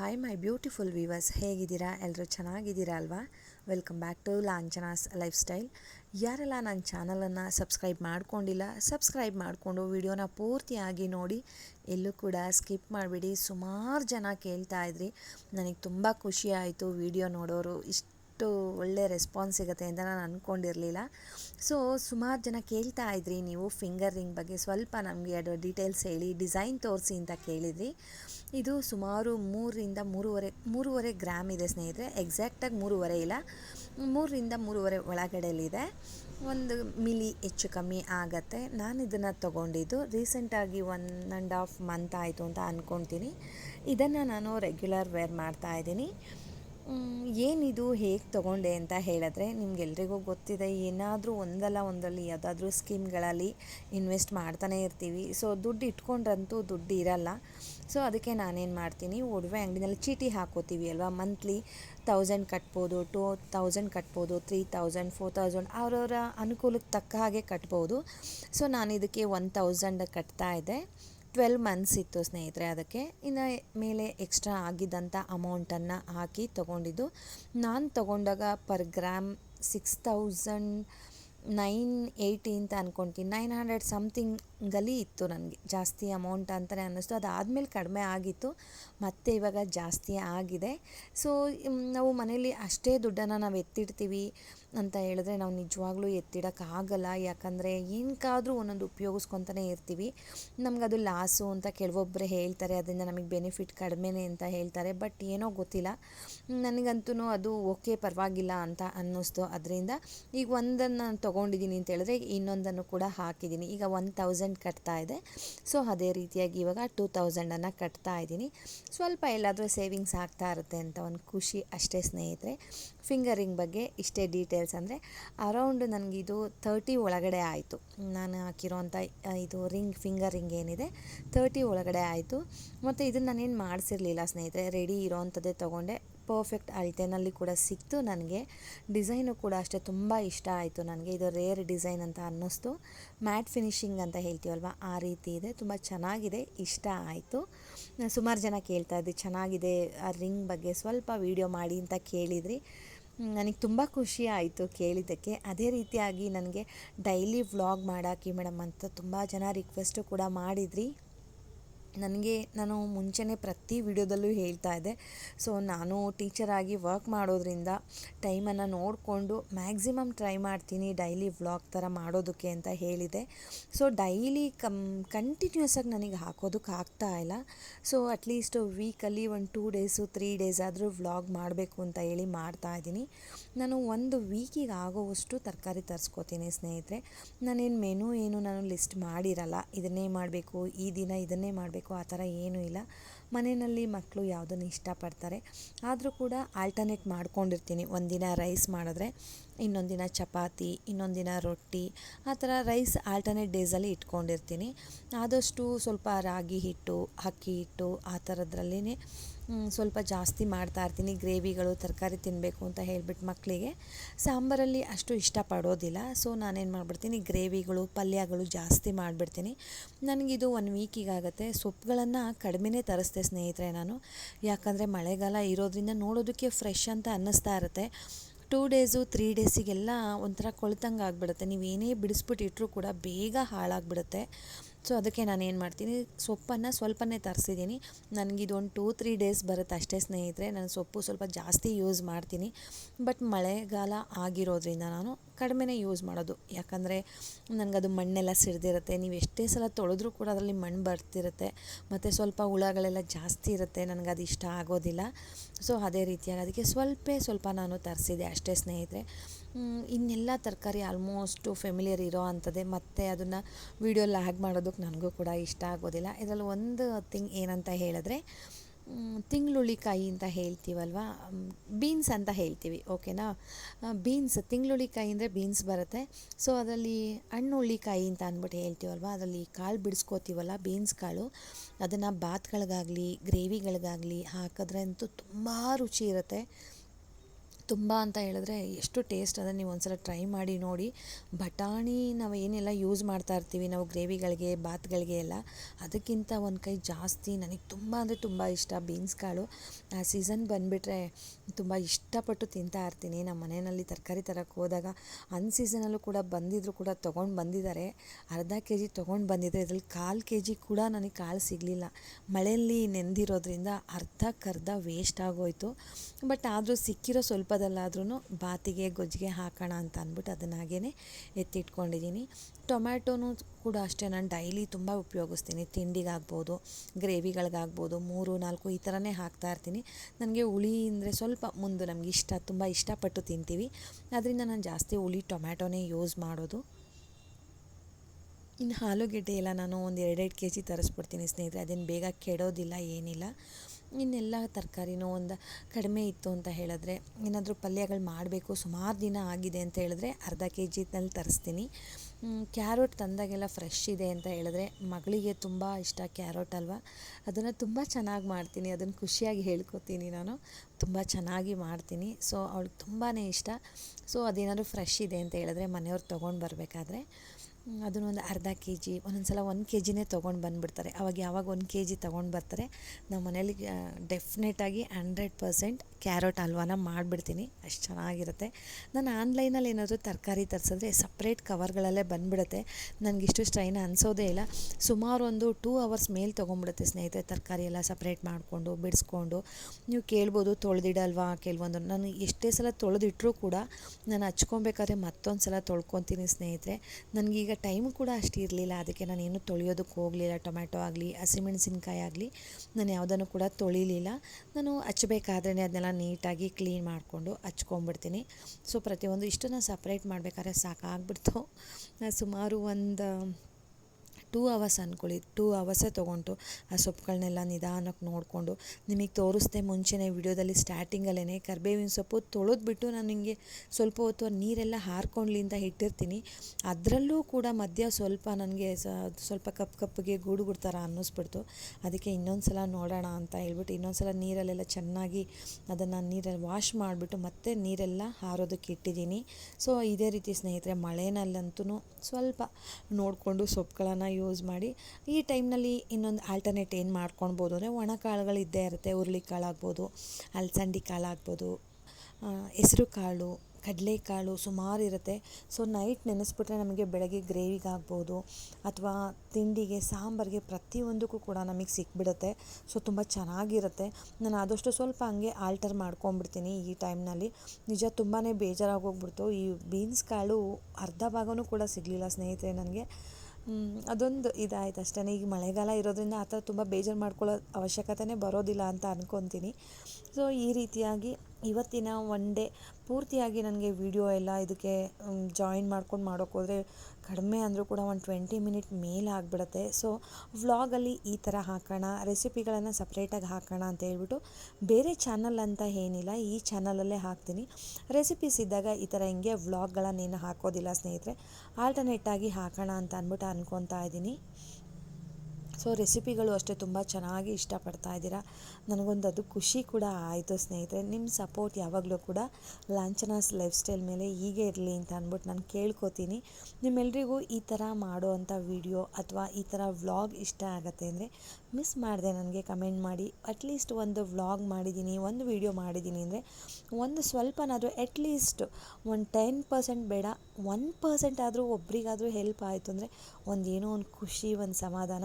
Hi my beautiful viewers ಹೇಗಿದ್ದೀರಾ? ಎಲ್ಲರೂ ಚೆನ್ನಾಗಿದ್ದೀರಾ ಅಲ್ವಾ? ವೆಲ್ಕಮ್ ಬ್ಯಾಕ್ ಟು ಲಾಂಚನಾಸ್ ಲೈಫ್ ಸ್ಟೈಲ್ ಯಾರೆಲ್ಲ ನನ್ನ ಚಾನಲನ್ನು ಸಬ್ಸ್ಕ್ರೈಬ್ ಮಾಡ್ಕೊಂಡಿಲ್ಲ ಸಬ್ಸ್ಕ್ರೈಬ್ ಮಾಡಿಕೊಂಡು ವಿಡಿಯೋನ ಪೂರ್ತಿಯಾಗಿ ನೋಡಿ, ಎಲ್ಲೂ ಕೂಡ ಸ್ಕಿಪ್ ಮಾಡಿಬಿಡಿ. ಸುಮಾರು ಜನ ಕೇಳ್ತಾ ಇದ್ರಿ. ನನಗೆ ತುಂಬ ಖುಷಿ ಆಯಿತು. ವಿಡಿಯೋ ನೋಡೋರು ಇಷ್ಟು ಒಳ್ಳೆ ರೆಸ್ಪಾನ್ಸ್ ಸಿಗುತ್ತೆ ಅಂತ ನಾನು ಅಂದ್ಕೊಂಡಿರಲಿಲ್ಲ ಸೊ ಸುಮಾರು ಜನ ಕೇಳ್ತಾ ಇದ್ರಿ ನೀವು ಫಿಂಗರ್ ರಿಂಗ್ ಬಗ್ಗೆ. ಸ್ವಲ್ಪ ನಮಗೆ ಅದು ಡೀಟೇಲ್ಸ್ ಹೇಳಿ ಡಿಸೈನ್ ತೋರಿಸಿ ಅಂತ ಕೇಳಿದ್ರಿ. ಇದು ಸುಮಾರು ಮೂರರಿಂದ ಮೂರುವರೆ ಮೂರುವರೆ ಗ್ರಾಮ್ ಇದೆ ಸ್ನೇಹಿತರೆ. ಎಕ್ಸಾಕ್ಟಾಗಿ ಮೂರುವರೆ ಇಲ್ಲ. ಮೂರರಿಂದ ಮೂರುವರೆ ಒಳಗಡೆಯಲ್ಲಿದೆ ಒಂದು ಮಿಲಿ ಹೆಚ್ಚು ಕಮ್ಮಿ ಆಗತ್ತೆ. ನಾನು ಇದನ್ನು ತೊಗೊಂಡಿದ್ದು ರೀಸೆಂಟಾಗಿ ಒನ್ ಆ್ಯಂಡ್ ಹಾಫ್ ಮಂತ್ ಆಯಿತು ಅಂತ ಅಂದ್ಕೊತೀನಿ ಇದನ್ನು ನಾನು ರೆಗ್ಯುಲರ್ ವೇರ್ ಮಾಡ್ತಾ ಇದ್ದೀನಿ. ಏನಿದು, ಹೇಗೆ ತೊಗೊಂಡೆ ಅಂತ ಹೇಳಿದ್ರೆ ನಿಮ್ಗೆಲ್ರಿಗೂ ಗೊತ್ತಿದೆ, ಏನಾದರೂ ಒಂದಲ್ಲ ಒಂದರಲ್ಲಿ ಯಾವುದಾದ್ರೂ ಸ್ಕೀಮ್ಗಳಲ್ಲಿ ಇನ್ವೆಸ್ಟ್ ಮಾಡ್ತಾನೆ ಇರ್ತೀವಿ. ಸೊ ದುಡ್ಡು ಇಟ್ಕೊಂಡ್ರಂತೂ ದುಡ್ಡು ಇರಲ್ಲ. ಸೊ ಅದಕ್ಕೆ ನಾನೇನು ಮಾಡ್ತೀನಿ, ಒಡವೆ ಅಂಗಡಿನಲ್ಲಿ ಚೀಟಿ ಹಾಕೋತೀವಿ ಅಲ್ವಾ? ಮಂತ್ಲಿ ತೌಸಂಡ್ ಕಟ್ಬೋದು ಟೂ ತೌಸಂಡ್ ಕಟ್ಬೋದು ತ್ರೀ ತೌಸಂಡ್ ಫೋರ್ ತೌಸಂಡ್ ಅವರವರ ಅನುಕೂಲಕ್ಕೆ ತಕ್ಕ ಹಾಗೆ ಕಟ್ಬೋದು. ಸೊ ನಾನು ಇದಕ್ಕೆ ಒನ್ ತೌಸಂಡ್ ಕಟ್ತಾ ಇದ್ದೆ. ಟ್ವೆಲ್ ಮಂತ್ಸ್ ಇತ್ತು ಸ್ನೇಹಿತರೆ ಅದಕ್ಕೆ. ಇನ್ನು ಮೇಲೆ ಎಕ್ಸ್ಟ್ರಾ ಆಗಿದ್ದಂಥ ಅಮೌಂಟನ್ನು ಹಾಕಿ ತೊಗೊಂಡಿದ್ದು. ನಾನು ತೊಗೊಂಡಾಗ per gram six thousand nine eighty ಅಂತ ಅಂದ್ಕೊತೀನಿ ನೈನ್ ಹಂಡ್ರೆಡ್ ಸಮಥಿಂಗಲ್ಲಿ ಇತ್ತು ನನಗೆ, ಜಾಸ್ತಿ ಅಮೌಂಟ್ ಅಂತಲೇ ಅನ್ನಿಸ್ತು. ಅದಾದಮೇಲೆ ಕಡಿಮೆ ಆಗಿತ್ತು, ಮತ್ತೆ ಇವಾಗ ಜಾಸ್ತಿ ಆಗಿದೆ. ಸೊ ನಾವು ಮನೇಲಿ ಅಷ್ಟೇ ದುಡ್ಡನ್ನು ನಾವು ಎತ್ತಿಡ್ತೀವಿ ಅಂತ ಹೇಳಿದ್ರೆ ನಾವು ನಿಜವಾಗ್ಲೂ ಎತ್ತಿಡೋಕ್ಕಾಗಲ್ಲ. ಯಾಕಂದರೆ ಏನಕ್ಕಾದರೂ ಒಂದೊಂದು ಉಪಯೋಗಿಸ್ಕೊತಾನೆ ಇರ್ತೀವಿ. ನಮ್ಗೆ ಅದು ಲಾಸು ಅಂತ ಕೆಲವೊಬ್ಬರು ಹೇಳ್ತಾರೆ, ಅದರಿಂದ ನಮಗೆ ಬೆನಿಫಿಟ್ ಕಡಿಮೆನೇ ಅಂತ ಹೇಳ್ತಾರೆ. ಬಟ್ ಏನೋ ಗೊತ್ತಿಲ್ಲ. ನನಗಂತೂ ಅದು ಓಕೆ ಪರವಾಗಿಲ್ಲ ಅಂತ ಅನ್ನಿಸ್ತು. ಅದರಿಂದ ಈಗ ಒಂದನ್ನು ತೊಗೊಂಡಿದ್ದೀನಿ ಅಂತ ಹೇಳಿದ್ರೆ ಇನ್ನೊಂದನ್ನು ಕೂಡ ಹಾಕಿದ್ದೀನಿ ಈಗ ಒನ್ ತೌಸಂಡ್ ಕಟ್ತಾ ಇದೆ. ಸೊ ಅದೇ ರೀತಿಯಾಗಿ ಇವಾಗ ಟೂ ತೌಸಂಡನ್ನು ಕಟ್ತಾ ಇದ್ದೀನಿ. ಸ್ವಲ್ಪ ಎಲ್ಲಾದರೂ ಸೇವಿಂಗ್ಸ್ ಆಗ್ತಾ ಇರುತ್ತೆ ಅಂತ ಒಂದು ಖುಷಿ ಅಷ್ಟೇ ಸ್ನೇಹಿತರೆ. ಫಿಂಗರಿಂಗ್ ಬಗ್ಗೆ ಇಷ್ಟೇ ಡೀಟೇಲ್ಸ್ ಅಂದರೆ ಅರೌಂಡ್ ನನಗಿದು ತರ್ಟಿ ಒಳಗಡೆ ಆಯಿತು. ನಾನು ಹಾಕಿರೋಂಥ ಇದು ರಿಂಗ್ ಫಿಂಗರಿಂಗ್ ಏನಿದೆ ತರ್ಟಿ ಒಳಗಡೆ ಆಯಿತು. ಮತ್ತು ಇದನ್ನು ನಾನೇನು ಮಾಡಿಸಿರಲಿಲ್ಲ ಸ್ನೇಹಿತರೆ ರೆಡಿ ಇರೋವಂಥದ್ದೇ ತೊಗೊಂಡೆ. ಪರ್ಫೆಕ್ಟ್ ಅಳತೆನಲ್ಲಿ ಕೂಡ ಸಿಕ್ತು ನನಗೆ. ಡಿಸೈನು ಕೂಡ ಅಷ್ಟೇ ತುಂಬ ಇಷ್ಟ ಆಯಿತು ನನಗೆ. ಇದು ರೇರ್ ಡಿಸೈನ್ ಅಂತ ಅನ್ನಿಸ್ತು. ಮ್ಯಾಟ್ ಫಿನಿಶಿಂಗ್ ಅಂತ ಹೇಳ್ತೀವಲ್ವ, ಆ ರೀತಿ ಇದೆ. ತುಂಬ ಚೆನ್ನಾಗಿದೆ, ಇಷ್ಟ ಆಯಿತು. ಸುಮಾರು ಜನ ಕೇಳ್ತಾ ಇದ್ದೆ ಚೆನ್ನಾಗಿದೆ, ಆ ರಿಂಗ್ ಬಗ್ಗೆ ಸ್ವಲ್ಪ ವೀಡಿಯೋ ಮಾಡಿ ಅಂತ ಕೇಳಿದ್ರಿ. ನನಗೆ ತುಂಬ ಖುಷಿ ಆಯಿತು ಕೇಳಿದ್ದಕ್ಕೆ. ಅದೇ ರೀತಿಯಾಗಿ ನನಗೆ ಡೈಲಿ ವ್ಲಾಗ್ ಮಾಡೋಕ್ಕೆ ಮೇಡಮ್ ಅಂತ ತುಂಬ ಜನ ರಿಕ್ವೆಸ್ಟು ಕೂಡ ಮಾಡಿದ್ರಿ. ನನಗೆ, ನಾನು ಮುಂಚೆನೇ ಪ್ರತಿ ವಿಡಿಯೋದಲ್ಲೂ ಹೇಳ್ತಾ ಇದ್ದೆ. ಸೊ ನಾನು ಟೀಚರಾಗಿ ವರ್ಕ್ ಮಾಡೋದ್ರಿಂದ ಟೈಮನ್ನು ನೋಡಿಕೊಂಡು ಮ್ಯಾಕ್ಸಿಮಮ್ ಟ್ರೈ ಮಾಡ್ತೀನಿ ಡೈಲಿ ವ್ಲಾಗ್ ಥರ ಮಾಡೋದಕ್ಕೆ ಅಂತ ಹೇಳಿದೆ. ಸೊ ಡೈಲಿ ಕಮ್ ಕಂಟಿನ್ಯೂಸ್ ಆಗಿ ನನಗೆ ಹಾಕೋದಕ್ಕೆ ಆಗ್ತಾ ಇಲ್ಲ. ಸೊ ಅಟ್ಲೀಸ್ಟ್ ವೀಕಲ್ಲಿ ಒಂದು ಟೂ ಡೇಸು ತ್ರೀ ಡೇಸ್ ಆದರೂ ವ್ಲಾಗ್ ಮಾಡಬೇಕು ಅಂತ ಹೇಳಿ ಮಾಡ್ತಾ ಇದ್ದೀನಿ. ನಾನು ಒಂದು ವೀಕಿಗೆ ಆಗೋವಷ್ಟು ತರಕಾರಿ ತರಿಸ್ಕೋತೀನಿ ಸ್ನೇಹಿತರೆ. ನಾನೇನು ಮೆನು ಏನು ನಾನು ಲಿಸ್ಟ್ ಮಾಡಿರಲ್ಲ. ಇದನ್ನೇ ಮಾಡಬೇಕು, ಈ ದಿನ ಇದನ್ನೇ ಮಾಡಬೇಕು ಆ ಥರ ಏನೂ ಇಲ್ಲ. ಮನೆಯಲ್ಲಿ ಮಕ್ಕಳು ಯಾವುದನ್ನು ಇಷ್ಟಪಡ್ತಾರೆ, ಆದರೂ ಕೂಡ ಆಲ್ಟರ್ನೇಟ್ ಮಾಡ್ಕೊಂಡಿರ್ತೀನಿ. ಒಂದಿನ ರೈಸ್ ಮಾಡಿದ್ರೆ ಇನ್ನೊಂದು ದಿನ ಚಪಾತಿ, ಇನ್ನೊಂದಿನ ದಿನ ರೊಟ್ಟಿ, ಆ ಥರ ರೈಸ್ ಆಲ್ಟರ್ನೇಟ್ ಡೇಸಲ್ಲಿ ಇಟ್ಕೊಂಡಿರ್ತೀನಿ. ಆದಷ್ಟು ಸ್ವಲ್ಪ ರಾಗಿ ಹಿಟ್ಟು, ಅಕ್ಕಿ ಹಿಟ್ಟು ಆ ಥರದ್ರಲ್ಲೇ ಸ್ವಲ್ಪ ಜಾಸ್ತಿ ಮಾಡ್ತಾ ಇರ್ತೀನಿ. ಗ್ರೇವಿಗಳು, ತರಕಾರಿ ತಿನ್ನಬೇಕು ಅಂತ ಹೇಳ್ಬಿಟ್ಟು ಮಕ್ಕಳಿಗೆ ಸಾಂಬಾರಲ್ಲಿ ಅಷ್ಟು ಇಷ್ಟಪಡೋದಿಲ್ಲ. ಸೊ ನಾನೇನು ಮಾಡಿಬಿಡ್ತೀನಿ, ಗ್ರೇವಿಗಳು, ಪಲ್ಯಗಳು ಜಾಸ್ತಿ ಮಾಡಿಬಿಡ್ತೀನಿ. ನನಗಿದು ಒನ್ ವೀಕಿಗಾಗತ್ತೆ ಸೊಪ್ಪುಗಳನ್ನು ಕಡಿಮೆನೇ ತರಿಸ್ತೆ ಸ್ನೇಹಿತರೆ ನಾನು. ಯಾಕಂದರೆ ಮಳೆಗಾಲ ಇರೋದ್ರಿಂದ ನೋಡೋದಕ್ಕೆ ಫ್ರೆಶ್ ಅಂತ ಅನ್ನಿಸ್ತಾ ಇರುತ್ತೆ. ಟೂ ಡೇಸು ತ್ರೀ ಡೇಸಿಗೆಲ್ಲ ಒಂಥರ ಕೊಳ್ತಂಗೆ ಆಗಿಬಿಡುತ್ತೆ ನೀವು ಏನೇ ಬಿಡಿಸ್ಬಿಟ್ಟು ಇಟ್ಟರೂ ಕೂಡ ಬೇಗ ಹಾಳಾಗಿಬಿಡುತ್ತೆ. ಸೊ ಅದಕ್ಕೆ ನಾನು ಏನು ಮಾಡ್ತೀನಿ? ಸೊಪ್ಪನ್ನು ಸ್ವಲ್ಪನೇ ತರಿಸಿದ್ದೀನಿ. ನನಗಿದು ಒಂದು ಟೂ ತ್ರೀ ಡೇಸ್ ಬರುತ್ತೆ ಅಷ್ಟೇ ಸ್ನೇಹಿತರೆ. ನಾನು ಸೊಪ್ಪು ಸ್ವಲ್ಪ ಜಾಸ್ತಿ ಯೂಸ್ ಮಾಡ್ತೀನಿ. ಬಟ್ ಮಳೆಗಾಲ ಆಗಿರೋದ್ರಿಂದ ನಾನು ಕಡಿಮೆನೇ ಯೂಸ್ ಮಾಡೋದು. ಯಾಕಂದರೆ ನನಗದು ಮಣ್ಣೆಲ್ಲ ಸಿಡ್ದಿರುತ್ತೆ. ನೀವು ಎಷ್ಟೇ ಸಲ ತೊಳೆದ್ರೂ ಕೂಡ ಅದರಲ್ಲಿ ಮಣ್ಣು ಬರ್ತಿರುತ್ತೆ. ಮತ್ತು ಸ್ವಲ್ಪ ಹುಳಗಳೆಲ್ಲ ಜಾಸ್ತಿ ಇರುತ್ತೆ. ನನಗೆ ಅದು ಇಷ್ಟ ಆಗೋದಿಲ್ಲ. ಸೊ ಅದೇ ರೀತಿಯಾಗಿ ಅದಕ್ಕೆ ಸ್ವಲ್ಪ ಸ್ವಲ್ಪ ನಾನು ತರಿಸಿದೆ ಅಷ್ಟೇ ಸ್ನೇಹಿತರೆ. ಇನ್ನೆಲ್ಲ ತರಕಾರಿ ಆಲ್ಮೋಸ್ಟು ಫೆಮಿಲಿಯರ್ ಇರೋ ಅಂಥದ್ದೇ. ಮತ್ತು ಅದನ್ನು ವೀಡಿಯೋ ಲ್ಯಾಗ್ ಮಾಡೋದಕ್ಕೆ ನನಗೂ ಕೂಡ ಇಷ್ಟ ಆಗೋದಿಲ್ಲ. ಇದರಲ್ಲಿ ಒಂದು ಥಿಂಗ್ ಏನಂತ ಹೇಳಿದ್ರೆ ತಿಂಗ್ಳುಳ್ಳಿಕಾಯಿ ಅಂತ ಹೇಳ್ತೀವಲ್ವ? ಬೀನ್ಸ್ ಅಂತ ಹೇಳ್ತೀವಿ ಓಕೆನಾ ಬೀನ್ಸ್ ತಿಂಗ್ಳುಳ್ಳಿಕಾಯಿ ಅಂದರೆ ಬೀನ್ಸ್ ಬರುತ್ತೆ. ಸೊ ಅದರಲ್ಲಿ ಹಣ್ಣುಳ್ಳಿಕಾಯಿ ಅಂತ ಅಂದ್ಬಿಟ್ಟು ಹೇಳ್ತೀವಲ್ವ? ಅದರಲ್ಲಿ ಕಾಳು ಬಿಡಿಸ್ಕೋತೀವಲ್ಲ ಬೀನ್ಸ್ ಕಾಳು. ಅದನ್ನು ಬಾತ್ಗಳಿಗಾಗಲಿ ಗ್ರೇವಿಗಳಿಗಾಗಲಿ ಹಾಕಿದ್ರೆ ಅಂತೂ ತುಂಬ ರುಚಿ ಇರುತ್ತೆ. ತುಂಬ ಅಂತ ಹೇಳಿದ್ರೆ ಎಷ್ಟು ಟೇಸ್ಟ್ ಅಂದರೆ ನೀವು ಒಂದ್ಸಲ ಟ್ರೈ ಮಾಡಿ ನೋಡಿ. ಬಟಾಣಿ ನಾವು ಏನೆಲ್ಲ ಯೂಸ್ ಮಾಡ್ತಾ ಇರ್ತೀವಿ, ನಾವು ಗ್ರೇವಿಗಳಿಗೆ, ಬಾತ್ಗಳಿಗೆ ಎಲ್ಲ, ಅದಕ್ಕಿಂತ ಒಂದು ಕೈ ಜಾಸ್ತಿ ನನಗೆ ತುಂಬ ಅಂದರೆ ತುಂಬ ಇಷ್ಟ. ಬೀನ್ಸ್ ಕಾಳು ಆ ಸೀಸನ್ ಬಂದುಬಿಟ್ರೆ ತುಂಬ ಇಷ್ಟಪಟ್ಟು ತಿಂತಾ ಇರ್ತೀನಿ. ನಮ್ಮ ಮನೆಯಲ್ಲಿ ತರಕಾರಿ ತರಕ್ಕೆ ಹೋದಾಗ ಅನ್ ಸೀಸನಲ್ಲೂ ಕೂಡ ಬಂದಿದ್ರು ಕೂಡ ತೊಗೊಂಡು ಬಂದಿದ್ದಾರೆ. ಅರ್ಧ ಕೆ ಜಿ ತೊಗೊಂಡು ಬಂದಿದ್ದಾರೆ ಇದರಲ್ಲಿ ಕಾಲು ಕೆ ಜಿ ಕೂಡ ನನಗೆ ಕಾಳು ಸಿಗಲಿಲ್ಲ. ಮಳೆಯಲ್ಲಿ ನೆಂದಿರೋದ್ರಿಂದ ಅರ್ಧಕ್ಕರ್ಧ ವೇಸ್ಟ್ ಆಗೋಯ್ತು. ಬಟ್ ಆದರೂ ಸಿಕ್ಕಿರೋ ಸ್ವಲ್ಪದಲ್ಲಾದ್ರೂ ಬಾತಿಗೆ, ಗೊಜ್ಜಿಗೆ ಹಾಕೋಣ ಅಂತ ಅಂದ್ಬಿಟ್ಟು ಅದನ್ನ ಹಾಗೇ ಎತ್ತಿಟ್ಕೊಂಡಿದ್ದೀನಿ. ಟೊಮ್ಯಾಟೋನು ಕೂಡ ಅಷ್ಟೇ, ನಾನು ಡೈಲಿ ತುಂಬ ಉಪಯೋಗಿಸ್ತೀನಿ. ತಿಂಡಿಗಾಗ್ಬೋದು, ಗ್ರೇವಿಗಳಿಗಾಗ್ಬೋದು, ಮೂರು, ನಾಲ್ಕು ಈ ಥರನೇ ಹಾಕ್ತಾ ಇರ್ತೀನಿ. ನನಗೆ ಹುಳಿ ಅಂದರೆ ಸ್ವಲ್ಪ ಮುಂದೆ ನಮ್ಗೆ ಇಷ್ಟ, ತುಂಬ ಇಷ್ಟಪಟ್ಟು ತಿಂತೀವಿ. ಅದರಿಂದ ನಾನು ಜಾಸ್ತಿ ಹುಳಿ ಟೊಮ್ಯಾಟೋನೇ ಯೂಸ್ ಮಾಡೋದು. ಇನ್ನು ಆಲೂಗೆಡ್ಡೆ ಎಲ್ಲ ನಾನು ಒಂದು ಎರಡೆರಡು ಕೆ ಜಿ ತರಿಸ್ಬಿಡ್ತೀನಿ ಸ್ನೇಹಿತರೆ ಅದೇನು ಬೇಗ ಕೆಡೋದಿಲ್ಲ, ಏನಿಲ್ಲ. ಇನ್ನೆಲ್ಲ ತರಕಾರಿನೂ ಒಂದು ಕಡಿಮೆ ಇತ್ತು ಅಂತ ಹೇಳಿದ್ರೆ, ಏನಾದರೂ ಪಲ್ಯಗಳು ಮಾಡಬೇಕು, ಸುಮಾರು ದಿನ ಆಗಿದೆ ಅಂತ ಹೇಳಿದ್ರೆ ಅರ್ಧ ಕೆ ಜಿನಲ್ಲಿ ತರಿಸ್ತೀನಿ. ಕ್ಯಾರೋಟ್ ತಂದಾಗೆಲ್ಲ ಫ್ರೆಶ್ ಇದೆ ಅಂತ ಹೇಳಿದ್ರೆ ಮಗಳಿಗೆ ತುಂಬ ಇಷ್ಟ ಕ್ಯಾರೋಟ್ ಅಲ್ವಾ? ಅದನ್ನು ತುಂಬ ಚೆನ್ನಾಗಿ ಮಾಡ್ತೀನಿ, ಅದನ್ನು ಖುಷಿಯಾಗಿ ಹೇಳ್ಕೊತೀನಿ ನಾನು. ತುಂಬ ಚೆನ್ನಾಗಿ ಮಾಡ್ತೀನಿ, ಸೊ ಅವಳಿಗೆ ತುಂಬಾ ಇಷ್ಟ. ಸೊ ಅದೇನಾದರೂ ಫ್ರೆಶ್ ಇದೆ ಅಂತ ಹೇಳಿದ್ರೆ ಮನೆಯವ್ರು ತೊಗೊಂಡು ಬರಬೇಕಾದ್ರೆ. ಅದನ್ನೊಂದು ಅರ್ಧ ಕೆ ಜಿ ಒಂದೊಂದು ಸಲ ಒಂದು ಕೆ ಜಿನೇ ತೊಗೊಂಡು ಬಂದುಬಿಡ್ತಾರೆ. ಅವಾಗ ಯಾವಾಗ ಒಂದು ಕೆ ಜಿ ತೊಗೊಂಡು ಬರ್ತಾರೆ ನಮ್ಮ ಮನೇಲಿ ಡೆಫಿನೆಟಾಗಿ ಹಂಡ್ರೆಡ್ ಪರ್ಸೆಂಟ್ ಕ್ಯಾರೆಟ್ ಹಲ್ವಾನ ಮಾಡಿಬಿಡ್ತೀನಿ. ಅಷ್ಟು ಚೆನ್ನಾಗಿರುತ್ತೆ. ನಾನು ಆನ್ಲೈನಲ್ಲಿ ಏನಾದರೂ ತರಕಾರಿ ತರಿಸಿದ್ರೆ ಸಪ್ರೇಟ್ ಕವರ್ಗಳಲ್ಲೇ ಬಂದುಬಿಡುತ್ತೆ. ನನಗಿಷ್ಟು ಸ್ಟ್ರೈನ್ ಅನಿಸೋದೇ ಇಲ್ಲ. ಸುಮಾರು ಒಂದು ಟೂ ಅವರ್ಸ್ ಮೇಲೆ ತೊಗೊಂಡ್ಬಿಡುತ್ತೆ ಸ್ನೇಹಿತರೆ ತರಕಾರಿ ಎಲ್ಲ ಸಪ್ರೇಟ್ ಮಾಡಿಕೊಂಡು, ಬಿಡಿಸ್ಕೊಂಡು. ನೀವು ಕೇಳ್ಬೋದು ತೊಳೆದಿಡಲ್ವಾ ಕೆಲವೊಂದು ನಾನು ಎಷ್ಟೇ ಸಲ ತೊಳೆದಿಟ್ಟರೂ ಕೂಡ ನಾನು ಹಚ್ಕೊಬೇಕಾದ್ರೆ ಮತ್ತೊಂದು ಸಲ ತೊಳ್ಕೊತೀನಿ ಸ್ನೇಹಿತರೆ. ನನಗೀಗ ಟೈಮ್ ಕೂಡ ಅಷ್ಟು ಇರಲಿಲ್ಲ. ಅದಕ್ಕೆ ನಾನು ಏನು ತೊಳೆಯೋದಕ್ಕೆ ಹೋಗಲಿಲ್ಲ. ಟೊಮ್ಯಾಟೊ ಆಗಲಿ ಹಸಿಮೆಣಸಿನ್ಕಾಯಿ ಆಗಲಿ, ನಾನು ಯಾವುದನ್ನು ಕೂಡ ತೊಳಿಲಿಲ್ಲ. ನಾನು ಹಚ್ಚಬೇಕಾದ್ರೆ ಅದನ್ನೆಲ್ಲ ನೀಟಾಗಿ ಕ್ಲೀನ್ ಮಾಡಿಕೊಂಡು ಹಚ್ಕೊಂಡ್ಬಿಡ್ತೀನಿ. ಸೊ ಪ್ರತಿಯೊಂದು ಇಷ್ಟನ್ನು ಸಪ್ರೇಟ್ ಮಾಡಬೇಕಾದ್ರೆ ಸಾಕಾಗ್ಬಿಡ್ತು. ಸುಮಾರು ಒಂದು ಟೂ ಅವರ್ಸ್ ಅಂದ್ಕೊಳ್ಳಿ ಟೂ ಅವರ್ಸೇ ತೊಗೊಂಡು ಆ ಸೊಪ್ಪುಗಳನ್ನೆಲ್ಲ ನಿಧಾನಕ್ಕೆ ನೋಡಿಕೊಂಡು ನಿಮಗೆ ತೋರಿಸ್ದೆ ಮುಂಚೆನೇ ವಿಡಿಯೋದಲ್ಲಿ ಸ್ಟಾರ್ಟಿಂಗಲ್ಲೇ ಕರಿಬೇವಿನ ಸೊಪ್ಪು ತೊಳೆದ್ಬಿಟ್ಟು ನಾನು ನಿಮಗೆ ಸ್ವಲ್ಪ ಹೊತ್ತು ನೀರೆಲ್ಲ ಹಾರ್ಕೊಂಡ್ಲಿ ಅಂತ ಇಟ್ಟಿರ್ತೀನಿ. ಅದರಲ್ಲೂ ಕೂಡ ಮಧ್ಯ ಸ್ವಲ್ಪ ನನಗೆ ಸ್ವಲ್ಪ ಕಪ್ಪು ಕಪ್ಪಿಗೆ ಗೂಡು ಥರ ಅನ್ನಿಸ್ಬಿಡ್ತು. ಅದಕ್ಕೆ ಇನ್ನೊಂದು ಸಲ ನೋಡೋಣ ಅಂತ ಹೇಳ್ಬಿಟ್ಟು ಇನ್ನೊಂದು ಸಲ ನೀರಲ್ಲೆಲ್ಲ ಚೆನ್ನಾಗಿ ಅದನ್ನು ನೀರಲ್ಲಿ ವಾಶ್ ಮಾಡಿಬಿಟ್ಟು ಮತ್ತೆ ನೀರೆಲ್ಲ ಹಾರೋದಕ್ಕೆ ಇಟ್ಟಿದ್ದೀನಿ. ಸೊ, ಇದೇ ರೀತಿ ಸ್ನೇಹಿತರೆ ಮಳೆನಲ್ಲಂತೂ ಸ್ವಲ್ಪ ನೋಡಿಕೊಂಡು ಸೊಪ್ಪುಗಳನ್ನು ಯೂಸ್ ಮಾಡಿ ಈ ಟೈಮ್ನಲ್ಲಿ ಇನ್ನೊಂದು ಆಲ್ಟರ್ನೇಟ್ ಏನು ಮಾಡ್ಕೊಳ್ಬೋದು ಅಂದರೆ ಒಣ ಕಾಳುಗಳು ಇದ್ದೇ ಇರುತ್ತೆ. ಹುರುಳಿಕಾಳು ಆಗ್ಬೋದು, ಅಲಸಂದಿ ಕಾಳು ಆಗ್ಬೋದು ಹೆಸರು ಕಾಳು ಕಡಲೆಕಾಳು ಸುಮಾರು ಇರುತ್ತೆ. ಸೊ ನೈಟ್ ನೆನೆಸ್ಬಿಟ್ರೆ ನಮಗೆ ಬೆಳಗ್ಗೆ ಗ್ರೇವಿಗೆ ಆಗ್ಬೋದು ಅಥವಾ ತಿಂಡಿಗೆ ಸಾಂಬಾರಿಗೆ ಪ್ರತಿಯೊಂದಕ್ಕೂ ಕೂಡ ನಮಗೆ ಸಿಕ್ಬಿಡುತ್ತೆ. ಸೊ ತುಂಬ ಚೆನ್ನಾಗಿರುತ್ತೆ. ನಾನು ಆದಷ್ಟು ಸ್ವಲ್ಪ ಹಂಗೆ ಆಲ್ಟರ್ ಮಾಡ್ಕೊಂಬಿಡ್ತೀನಿ ಈ ಟೈಮ್ನಲ್ಲಿ ನಿಜ ತುಂಬಾ ಬೇಜಾರಾಗೋಗ್ಬಿಡ್ತು ಈ ಬೀನ್ಸ್ ಕಾಳು ಅರ್ಧ ಭಾಗವೂ ಕೂಡ ಸಿಗಲಿಲ್ಲ ಸ್ನೇಹಿತರೆ ನನಗೆ. ಅದೊಂದು ಇದಾಯ್ತು ಅಷ್ಟೇ ಈಗ ಮಳೆಗಾಲ ಇರೋದ್ರಿಂದ ಆ ಥರ ತುಂಬ ಬೇಜಾರು ಮಾಡ್ಕೊಳ್ಳೋ ಅವಶ್ಯಕತೆಯೇ ಬರೋದಿಲ್ಲ ಅಂತ ಅಂದ್ಕೊತೀನಿ ಸೊ ಈ ರೀತಿಯಾಗಿ ಇವತ್ತಿನ ಒನ್ ಡೇ ಪೂರ್ತಿಯಾಗಿ ನನಗೆ ವಿಡಿಯೋ ಎಲ್ಲ ಇದಕ್ಕೆ ಜಾಯಿನ್ ಮಾಡ್ಕೊಂಡು ಮಾಡೋಕ್ಕೋದ್ರೆ ಕಡಿಮೆ ಅಂದರೂ ಕೂಡ ಒಂದು ಟ್ವೆಂಟಿ ಮಿನಿಟ್ ಮೇಲೆ ಆಗಿಬಿಡುತ್ತೆ. ಸೊ ವ್ಲಾಗಲ್ಲಿ ಈ ಥರ ಹಾಕೋಣ ರೆಸಿಪಿಗಳನ್ನು ಸಪ್ರೇಟಾಗಿ ಹಾಕೋಣ ಅಂತ ಹೇಳ್ಬಿಟ್ಟು ಬೇರೆ ಚಾನಲ್ ಅಂತ ಏನಿಲ್ಲ, ಈ ಚಾನಲಲ್ಲೇ ಹಾಕ್ತೀನಿ. ರೆಸಿಪೀಸ್ ಇದ್ದಾಗ ಈ ಥರ ಹಿಂಗೆ ವ್ಲಾಗ್ಗಳನ್ನೇನು ಹಾಕೋದಿಲ್ಲ ಸ್ನೇಹಿತರೆ ಆಲ್ಟರ್ನೇಟಾಗಿ ಹಾಕೋಣ ಅಂತ ಅಂದ್ಬಿಟ್ಟು ಅನ್ಕೊತಾ ಇದ್ದೀನಿ. ಸೊ ರೆಸಿಪಿಗಳು ಅಷ್ಟೇ ತುಂಬ ಚೆನ್ನಾಗಿ ಇಷ್ಟಪಡ್ತಾ ಇದ್ದೀರಾ? ನನಗೊಂದು ಅದು ಖುಷಿ ಕೂಡ ಆಯಿತು ಸ್ನೇಹಿತರೆ. ನಿಮ್ಮ ಸಪೋರ್ಟ್ ಯಾವಾಗಲೂ ಕೂಡ ಲಾಂಛನಾಸ್ ಲೈಫ್ ಸ್ಟೈಲ್ ಮೇಲೆ ಹೀಗೆ ಇರಲಿ ಅಂತ ಅಂದ್ಬಿಟ್ಟು ನಾನು ಕೇಳ್ಕೊತೀನಿ. ನಿಮ್ಮೆಲ್ಲರಿಗೂ ಈ ಥರ ಮಾಡೋ ಅಂಥ ವಿಡಿಯೋ ಅಥವಾ ಈ ಥರ ವ್ಲಾಗ್ ಇಷ್ಟ ಆಗುತ್ತೆ ಅಂದರೆ ಮಿಸ್ ಮಾಡಿದೆ ನನಗೆ ಕಮೆಂಟ್ ಮಾಡಿ. ಅಟ್ಲೀಸ್ಟ್ ಒಂದು ವ್ಲಾಗ್ ಮಾಡಿದ್ದೀನಿ ಒಂದು ವೀಡಿಯೋ ಮಾಡಿದ್ದೀನಿ ಅಂದರೆ ಒಂದು ಸ್ವಲ್ಪನಾದರೂ ಅಟ್ಲೀಸ್ಟ್ ಒಂದು ಟೆನ್ ಪರ್ಸೆಂಟ್ ಬೇಡ ಒನ್ ಪರ್ಸೆಂಟ್ ಆದರೂ ಒಬ್ರಿಗಾದರೂ ಹೆಲ್ಪ್ ಆಯಿತು ಅಂದರೆ ಒಂದು ಏನೋ ಒಂದು ಖುಷಿ, ಒಂದು ಸಮಾಧಾನ.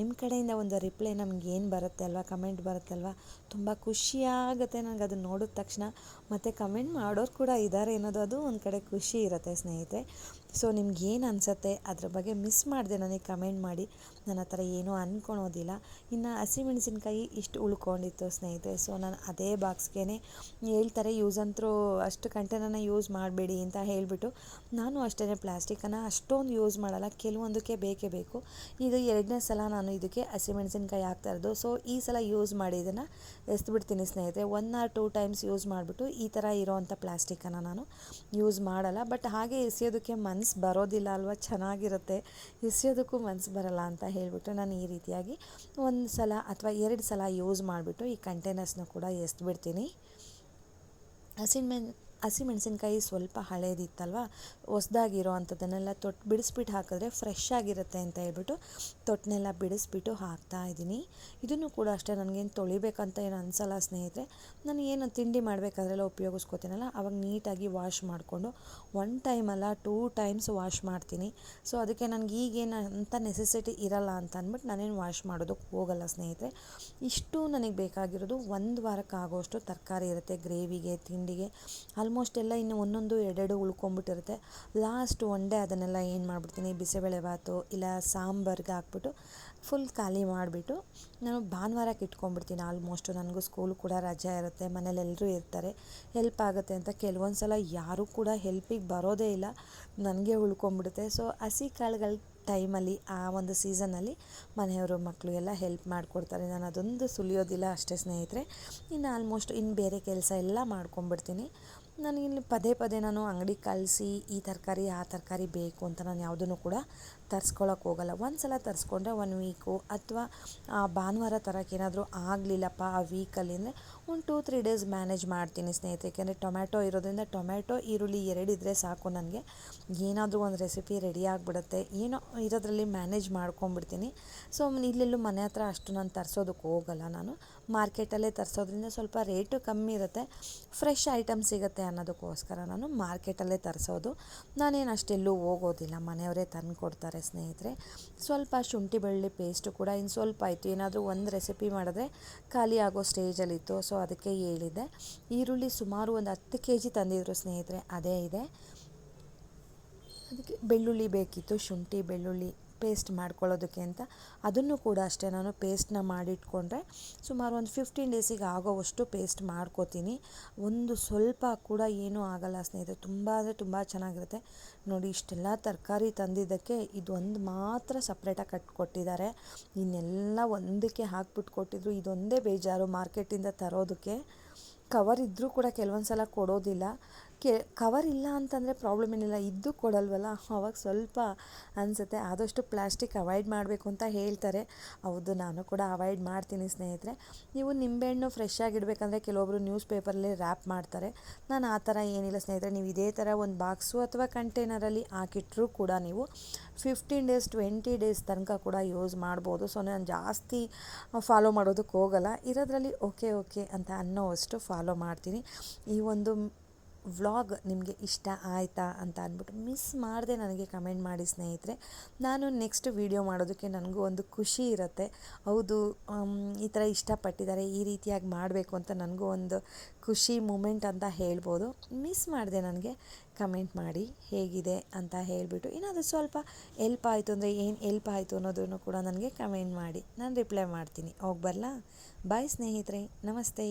ನಿಮ್ಮ ಕಡೆಯಿಂದ ಒಂದು ರಿಪ್ಲೈ ನಮ್ಗೆ ಏನು ಬರುತ್ತೆ ಅಲ್ವಾ? ಕಮೆಂಟ್ ಬರುತ್ತೆ ಅಲ್ವಾ? ತುಂಬ ಖುಷಿಯಾಗುತ್ತೆ ನನಗೆ ಅದನ್ನು ನೋಡಿದ ತಕ್ಷಣ. ಮತ್ತು ಕಮೆಂಟ್ ಮಾಡೋರು ಕೂಡ ಇದ್ದಾರೆ ಅನ್ನೋದು, ಅದು ಒಂದು ಕಡೆ ಖುಷಿ ಇರುತ್ತೆ ಸ್ನೇಹಿತರೆ. ಸೊ ನಿಮ್ಗೆ ಏನು ಅನಿಸುತ್ತೆ? ಅದ್ರ ಬಗ್ಗೆ ಮಿಸ್ ಮಾಡಿದೆ ನನಗೆ ಕಮೆಂಟ್ ಮಾಡಿ. ನನ್ನ ಹತ್ರ ಏನೂ ಅಂದ್ಕೊಳೋದಿಲ್ಲ ಇನ್ನು ಹಸಿಮೆಣಸಿನ್ಕಾಯಿ ಇಷ್ಟು ಉಳ್ಕೊಂಡಿತ್ತು ಸ್ನೇಹಿತರೆ. ಸೊ ನಾನು ಅದೇ ಬಾಕ್ಸ್ಗೆ ಹೇಳ್ತಾರೆ ಯೂಸ್ ಅಂತರೂ ಅಷ್ಟು ಕಂಟೆನನ್ನು ಯೂಸ್ ಮಾಡಬೇಡಿ ಅಂತ ಹೇಳಿಬಿಟ್ಟು ನಾನು ಅಷ್ಟೇ ಪ್ಲಾಸ್ಟಿಕನ್ನು ಅಷ್ಟೊಂದು ಯೂಸ್ ಮಾಡಲ್ಲ. ಕೆಲವೊಂದಕ್ಕೆ ಬೇಕೇ ಬೇಕು. ಈಗ ಎರಡನೇ ಸಲ ನಾನು ಇದಕ್ಕೆ ಹಸಿಮೆಣಸಿನ್ಕಾಯಿ ಹಾಕ್ತಾ ಇರೋದು. ಸೊ ಈ ಸಲ ಯೂಸ್ ಮಾಡಿ ಇದನ್ನು ಎಸ್ದುಬಿಡ್ತೀನಿ ಸ್ನೇಹಿತರೆ. One or two times use ಮಾಡಿಬಿಟ್ಟು ಈ ಥರ ಇರೋವಂಥ ಪ್ಲಾಸ್ಟಿಕ್ಕನ್ನು ನಾನು ಯೂಸ್ ಮಾಡಲ್ಲ. ಬಟ್ ಹಾಗೆ ಎಸೆಯೋದಕ್ಕೆ ಮನ್ಸು ಬರೋದಿಲ್ಲ ಅಲ್ವಾ? ಚೆನ್ನಾಗಿರುತ್ತೆ. ಎಸೆಯೋದಕ್ಕೂ ಮನ್ಸು ಬರಲ್ಲ ಅಂತ ಹೇಳಿಬಿಟ್ಟು ನಾನು ಈ ರೀತಿಯಾಗಿ ಒಂದು ಸಲ ಅಥವಾ ಎರಡು ಸಲ ಯೂಸ್ ಮಾಡಿಬಿಟ್ಟು ಈ ಕಂಟೈನರ್ಸ್ನ ಕೂಡ ಎಸ್ದುಬಿಡ್ತೀನಿ ಹಸಿಮೆಣ್ ಹಸಿಮೆಣಸಿನ್ಕಾಯಿ ಸ್ವಲ್ಪ ಹಳೇದಿತ್ತಲ್ವ, ಹೊಸ್ದಾಗಿರೋ ಅಂಥದ್ದನ್ನೆಲ್ಲ ತೊಟ್ಟು ಬಿಡಿಸ್ಬಿಟ್ಟು ಹಾಕಿದ್ರೆ ಫ್ರೆಶ್ ಆಗಿರುತ್ತೆ ಅಂತ ಹೇಳ್ಬಿಟ್ಟು ತೊಟ್ಟನೆಲ್ಲ ಬಿಡಿಸ್ಬಿಟ್ಟು ಹಾಕ್ತಾ ಇದ್ದೀನಿ. ಇದನ್ನು ಕೂಡ ಅಷ್ಟೇ ನನಗೇನು ತೊಳಿಬೇಕಂತ ಏನು ಅನಿಸಲ್ಲ ಸ್ನೇಹಿತರೆ. ನಾನು ಏನು ತಿಂಡಿ ಮಾಡಬೇಕಾದ್ರೆಲ್ಲ ಉಪಯೋಗಿಸ್ಕೋತೀನಲ್ಲ, ಅವಾಗ ನೀಟಾಗಿ ವಾಶ್ ಮಾಡಿಕೊಂಡು ಒನ್ ಟೈಮ್ ಅಲ್ಲ ಟೂ ಟೈಮ್ಸ್ ವಾಶ್ ಮಾಡ್ತೀನಿ. ಸೊ ಅದಕ್ಕೆ ನನಗೆ ಈಗೇನು ಅಂತ ನೆಸೆಸಿಟಿ ಇರಲ್ಲ ಅಂತ ಅಂದ್ಬಿಟ್ಟು ನಾನೇನು ವಾಶ್ ಮಾಡೋದಕ್ಕೆ ಹೋಗಲ್ಲ ಸ್ನೇಹಿತರೆ. ಇಷ್ಟು ನನಗೆ ಬೇಕಾಗಿರೋದು ಒಂದು ವಾರಕ್ಕಾಗೋಷ್ಟು ತರಕಾರಿ ಇರುತ್ತೆ ಗ್ರೇವಿಗೆ ತಿಂಡಿಗೆ. ಆಲ್ಮೋಸ್ಟ್ ಎಲ್ಲ ಇನ್ನು ಒಂದೊಂದು ಎರಡೆರಡು ಉಳ್ಕೊಂಬಿಟ್ಟಿರುತ್ತೆ. ಲಾಸ್ಟ್ ಒನ್ ಡೇ ಅದನ್ನೆಲ್ಲ ಏನು ಮಾಡಿಬಿಡ್ತೀನಿ ಬಿಸಿಬೇಳೆಭಾತು ಇಲ್ಲ ಸಾಂಬಾರ್ಗೆ ಹಾಕ್ಬಿಟ್ಟು ಫುಲ್ ಖಾಲಿ ಮಾಡಿಬಿಟ್ಟು ನಾನು ಭಾನುವಾರಕ್ಕೆ ಇಟ್ಕೊಂಡ್ಬಿಡ್ತೀನಿ ಆಲ್ಮೋಸ್ಟು. ನನಗೂ ಸ್ಕೂಲ್ ಕೂಡ ರಜೆ ಇರುತ್ತೆ, ಮನೇಲಿ ಎಲ್ಲರೂ ಇರ್ತಾರೆ ಹೆಲ್ಪ್ ಆಗುತ್ತೆ ಅಂತ ಕೆಲವೊಂದು ಸಲ ಯಾರೂ ಕೂಡ ಹೆಲ್ಪಿಗೆ ಬರೋದೇ ಇಲ್ಲ, ನನಗೆ ಉಳ್ಕೊಂಬಿಡುತ್ತೆ. ಸೊ ಹಸಿ ಕಾಳುಗಳ ಟೈಮಲ್ಲಿ, ಆ ಒಂದು ಸೀಸನಲ್ಲಿ ಮನೆಯವರು ಮಕ್ಕಳು ಎಲ್ಲ ಹೆಲ್ಪ್ ಮಾಡಿಕೊಡ್ತಾರೆ. ನಾನು ಅದೊಂದು ಸುಲಿಯೋದಿಲ್ಲ ಅಷ್ಟೇ ಸ್ನೇಹಿತರೆ. ಇನ್ನು ಆಲ್ಮೋಸ್ಟ್ ಇನ್ನು ಬೇರೆ ಕೆಲಸ ಎಲ್ಲ ಮಾಡ್ಕೊಂಬಿಡ್ತೀನಿ. ನನಗಿಲ್ಲಿ ಪದೇ ಪದೇ ನಾನು ಅಂಗಡಿಗೆ ಕಳಿಸಿ ಈ ತರಕಾರಿ, ಆ ತರಕಾರಿ ಬೇಕು ಅಂತ ನಾನು ಯಾವುದನ್ನು ಕೂಡ ತರ್ಸ್ಕೊಳಕ್ಕೆ ಹೋಗಲ್ಲ. ಒಂದು ಸಲ ತರಿಸ್ಕೊಂಡ್ರೆ ಒನ್ ವೀಕು ಅಥವಾ ಭಾನುವಾರ ತರೋಕ್ಕೇನಾದರೂ ಆಗಲಿಲ್ಲಪ್ಪ ಆ ವೀಕಲ್ಲಿ ಅಂದರೆ ಒಂದು ಟೂ ತ್ರೀ ಡೇಸ್ ಮ್ಯಾನೇಜ್ ಮಾಡ್ತೀನಿ ಸ್ನೇಹಿತರೆ. ಏಕೆಂದರೆ ಟೊಮ್ಯಾಟೊ ಇರೋದ್ರಿಂದ ಟೊಮ್ಯಾಟೊ, ಈರುಳ್ಳಿ ಎರಡಿದ್ರೆ ಸಾಕು ನನಗೆ. ಏನಾದರೂ ಒಂದು ರೆಸಿಪಿ ರೆಡಿ ಆಗಿಬಿಡುತ್ತೆ. ಏನೋ ಇರೋದ್ರಲ್ಲಿ ಮ್ಯಾನೇಜ್ ಮಾಡ್ಕೊಂಬಿಡ್ತೀನಿ ಸೊ ಇಲ್ಲೆಲ್ಲೂ ಮನೆ ಹತ್ರ ಅಷ್ಟು ನಾನು ತರಿಸೋದಕ್ಕೆ ಹೋಗಲ್ಲ ನಾನು. ಮಾರ್ಕೆಟಲ್ಲೇ ತರಿಸೋದ್ರಿಂದ ಸ್ವಲ್ಪ ರೇಟು ಕಮ್ಮಿ ಇರುತ್ತೆ. ಫ್ರೆಶ್ ಐಟಮ್ ಸಿಗುತ್ತೆ ಅನ್ನೋದಕ್ಕೋಸ್ಕರ ನಾನು ಮಾರ್ಕೆಟಲ್ಲೇ ತರಿಸೋದು. ನಾನೇನು ಅಷ್ಟೆಲ್ಲೂ ಹೋಗೋದಿಲ್ಲ. ಮನೆಯವರೇ ತಂದು ಕೊಡ್ತಾರೆ ಸ್ನೇಹಿತರೆ. ಸ್ವಲ್ಪ ಶುಂಠಿ ಬೆಳ್ಳುಳ್ಳಿ ಪೇಸ್ಟು ಕೂಡ ಇನ್ನು ಸ್ವಲ್ಪ ಆಯಿತು. ಏನಾದರೂ ಒಂದು ರೆಸಿಪಿ ಮಾಡಿದ್ರೆ ಖಾಲಿ ಆಗೋ ಸ್ಟೇಜಲ್ಲಿತ್ತು ಸೊ ಅದಕ್ಕೆ ಹೇಳಿದೆ ಈರುಳ್ಳಿ ಸುಮಾರು ಒಂದು ಹತ್ತು ಕೆ ಜಿ ತಂದಿದ್ರು ಸ್ನೇಹಿತರೆ. ಅದೇ ಇದೆ. ಅದಕ್ಕೆ ಬೆಳ್ಳುಳ್ಳಿ ಬೇಕಿತ್ತು, ಶುಂಠಿ ಬೆಳ್ಳುಳ್ಳಿ. ಪೇಸ್ಟ್ ಮಾಡ್ಕೊಳ್ಳೋದಕ್ಕೆ ಅಂತ, ಅದನ್ನು ಕೂಡ ಅಷ್ಟೇ ನಾನು ಪೇಸ್ಟ್ನ ಮಾಡಿಟ್ಕೊಂಡ್ರೆ ಸುಮಾರು ಒಂದು ಫಿಫ್ಟೀನ್ ಡೇಸಿಗೆ ಆಗೋವಷ್ಟು ಪೇಸ್ಟ್ ಮಾಡ್ಕೋತೀನಿ. ಒಂದು ಸ್ವಲ್ಪ ಕೂಡ ಏನೂ ಆಗಲ್ಲ ಸ್ನೇಹಿತರೆ, ತುಂಬ ಅಂದರೆ ತುಂಬ ಚೆನ್ನಾಗಿರುತ್ತೆ. ನೋಡಿ, ಇಷ್ಟೆಲ್ಲ ತರಕಾರಿ ತಂದಿದ್ದಕ್ಕೆ ಇದೊಂದು ಮಾತ್ರ ಸಪ್ರೇಟಾಗಿ ಕಟ್ಕೊಟ್ಟಿದ್ದಾರೆ. ಇನ್ನೆಲ್ಲ ಒಂದಕ್ಕೆ ಹಾಕ್ಬಿಟ್ಟು ಕೊಟ್ಟಿದ್ರು, ಇದೊಂದೇ ಬೇಜಾರು ಮಾರ್ಕೆಟಿಂದ ತರೋದಕ್ಕೆ. ಕವರ್ ಇದ್ದರೂ ಕೂಡ ಕೆಲವೊಂದು ಸಲ ಕೊಡೋದಿಲ್ಲ. ಕೆ ಕವರ್ ಇಲ್ಲ ಅಂತಂದರೆ ಪ್ರಾಬ್ಲಮ್ ಏನಿಲ್ಲ. ಇದ್ದು ಕೊಡಲ್ವಲ್ಲ? ಅವಾಗ ಸ್ವಲ್ಪ ಅನಿಸುತ್ತೆ. ಆದಷ್ಟು ಪ್ಲಾಸ್ಟಿಕ್ ಅವಾಯ್ಡ್ ಮಾಡಬೇಕು ಅಂತ ಹೇಳ್ತಾರೆ. ಹೌದು, ನಾನು ಕೂಡ ಅವಾಯ್ಡ್ ಮಾಡ್ತೀನಿ ಸ್ನೇಹಿತರೆ. ನೀವು ನಿಂಬೆಹಣ್ಣು ಫ್ರೆಶ್ ಆಗಿಡಬೇಕಂದ್ರೆ ಕೆಲವೊಬ್ಬರು ನ್ಯೂಸ್ ಪೇಪರಲ್ಲಿ ರ್ಯಾಪ್ ಮಾಡ್ತಾರೆ. ನಾನು ಆ ಥರ ಏನಿಲ್ಲ ಸ್ನೇಹಿತರೆ. ನೀವು ಇದೇ ಥರ ಒಂದು ಬಾಕ್ಸು ಅಥವಾ ಕಂಟೈನರಲ್ಲಿ ಹಾಕಿಟ್ರೂ ಕೂಡ ನೀವು ಫಿಫ್ಟೀನ್ ಡೇಸ್ ಟ್ವೆಂಟಿ ಡೇಸ್ ತನಕ ಕೂಡ ಯೂಸ್ ಮಾಡ್ಬೋದು. ಸೊ ನಾನು ಜಾಸ್ತಿ ಫಾಲೋ ಮಾಡೋದಕ್ಕೆ ಹೋಗಲ್ಲ. ಇರೋದ್ರಲ್ಲಿ ಓಕೆ ಓಕೆ ಅಂತ ಅನ್ನೋವಷ್ಟು ಫಾಲೋ ಮಾಡ್ತೀನಿ. ಈ ಒಂದು ವ್ಲಾಗ್ ನಿಮಗೆ ಇಷ್ಟ ಆಯಿತಾ ಅಂತ ಅಂದ್ಬಿಟ್ಟು ಮಿಸ್ ಮಾಡದೆ ನನಗೆ ಕಮೆಂಟ್ ಮಾಡಿ ಸ್ನೇಹಿತರೆ. ನಾನು ನೆಕ್ಸ್ಟ್ ವೀಡಿಯೋ ಮಾಡೋದಕ್ಕೆ ನನಗೂ ಒಂದು ಖುಷಿ ಇರುತ್ತೆ. ಹೌದು ಈ ಥರ ಇಷ್ಟಪಟ್ಟಿದ್ದಾರೆ, ಈ ರೀತಿಯಾಗಿ ಮಾಡಬೇಕು ಅಂತ ನನಗೂ ಒಂದು ಖುಷಿ ಮೂಮೆಂಟ್ ಅಂತ ಹೇಳ್ಬೋದು. ಮಿಸ್ ಮಾಡಿದೆ ನನಗೆ ಕಮೆಂಟ್ ಮಾಡಿ, ಹೇಗಿದೆ ಅಂತ ಹೇಳಿಬಿಟ್ಟು ಏನಾದರೂ ಸ್ವಲ್ಪ ಎಲ್ಪ್ ಆಯಿತು ಅಂದರೆ ಏನು ಎಲ್ಪ್ ಆಯಿತು ಅನ್ನೋದನ್ನು ಕೂಡ ನನಗೆ ಕಮೆಂಟ್ ಮಾಡಿ, ನಾನು ರಿಪ್ಲೈ ಮಾಡ್ತೀನಿ. ಹೋಗಿ ಬರಲಾ? ಬಾಯ್ ಸ್ನೇಹಿತರೆ, ನಮಸ್ತೆ.